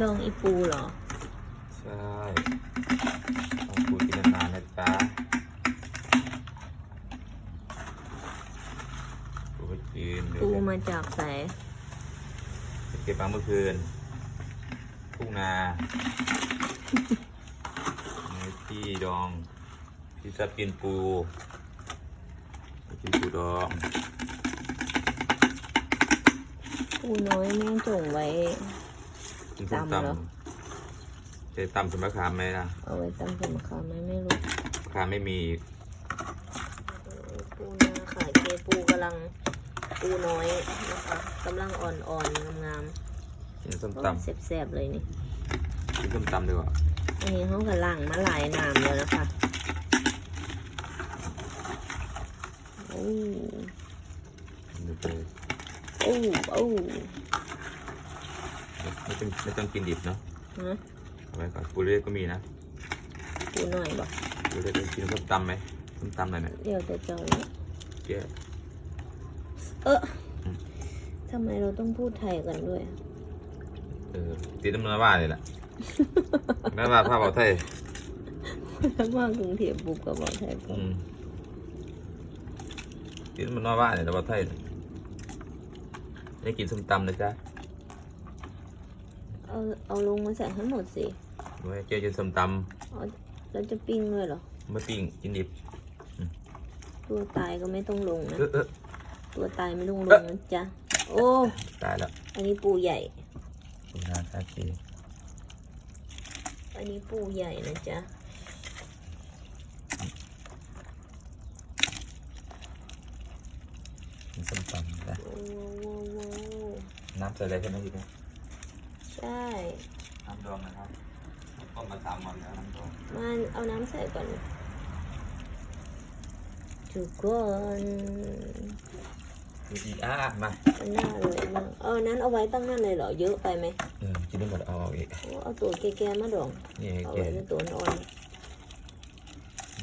ดองอีปูเหรอ ใช่ต้องปูกินนานๆนะจ๊ะปูไปกินเดี๋ยวปูจะมาจากไหนไปเก็บมาเมื่อคืนทุ่งนาในที่ดองที่ชอบกินปูกินปูดองปูน้อยแม่จงไว้ กินส้มตำเหรอตำจะตำสมะขามไหมล่ะเอาไว้ตำสมคามไหมไม่รู้มะขามไม่มีปูนาค่ะเกปูกำลังปูน้อยนะคะกำลังอ่อนๆงามกินส้มๆตแซ่บๆเลยนี่ำกินส้มตำดีกว่าอันนี้เขากำลังมาหลายน้ำแล้วนะคะโอ้ เดี๋ยวไปโอ้ โอ้ ไม่ต้องไม่ต้องกินดิบเนาะฮะเอาไว้ก่อนปูเรียก็มีนะปูหน่อยบอกปูเรียจะกินส้มตำไหมส้มตำหน่อยเนี่ยเดี๋ยวจะเจาเนี่ยแกะเออทำไมเราต้องพูดไทยกันด้วย เออตีน้ำมันว่าเลยแหละแม่ว่าผ้าเบาไทยถ้ามากรุงเทพบุกกับบอกไทยผอืมมตีน้ำมันว่าเนี่ยแต่เบาไทยเนี่ยได้กินส้มตำนะจ๊ะ เอาเอาลงมาใส่ให้หมดสิไว้เจอกินส้มตเอาแล้วจะปิ้งด้วยเหรอำไม่ปิ้งกินดิบตัวตายก็ไม่ต้องลงนะ เออเออตัวตายไม่ต้องลงนะจ๊ะ โอ้ ตายแล้วอันนี้ปูใหญ่ปูนาคาเกอันนี้ปูใหญ่นะจ๊ะ กินส้มตำนะโอ้โว้โว้โว้น้ำใส่อะไรใช่ไหมพี่เนี่ย ใช่น้ำดองนะครับต้มมาสามวันแล้วน้ำดองมาเอาน้ำใส่ก่อนทุกคนดูดีอะมามันน่าเลยมากเอาอันนั้นเอาไว้ตั้งนั่นเลยเหรอเยอะไปไหมเออกินได้หมดเอาเอาอีกโอ้เอาตัวแก่ๆมาดองนี่ไงเอาแกไว้ในตัวอ่อน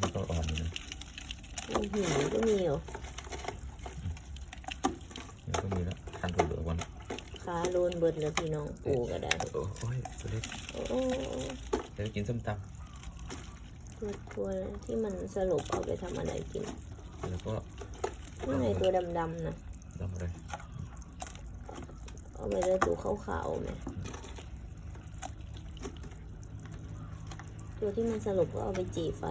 มันก็อ่อนอยู่นะๆอื้อหือก็มีเหรอ มันก็มีแล้วทานถั่วเหลืองวัน ขาโดนเบิดแล้วพี่น้องปูก็ได้โอ้โอ้ยตัวเล็กโอ้โอ้เดี๋ยวกินส้มตตัวตัวที่มันสลบเอาไปทำอะไรกินำแล้วก็นั่นไงตัวดำๆนะดองอะไรเอาไปเลยตัวขาวๆไหมตัวที่มันสลบก็เอาไปจีไฟ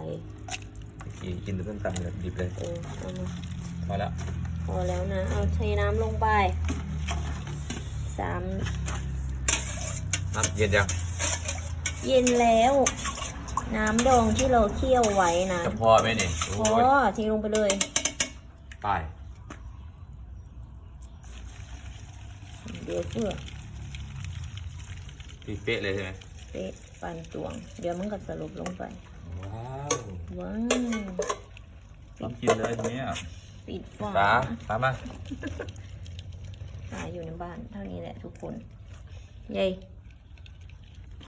กินกินแต่ส้มตำเลยดิบเลยเออเอามาพอแล้วพอแล้วนะ เอาเทน้ำลงไป สามน้ำเย็นยังเย็นแล้ว น้ำดองที่เราเคี่ยวไว้นะจะพอไหมนี่พอทิ้งลงไปเลยไปเดี๋ยวเพื่อพี่เป๊ะเลยใช่ไหมเป๊ะปั่นตวง เดี๋ยวมันก็สลบลงไป ว้าวว้าวต้องกินเลยทีนี้ปิดฝาตาตามมา หาอยู่ในบ้านเท่านี้แหละทุกคน เย้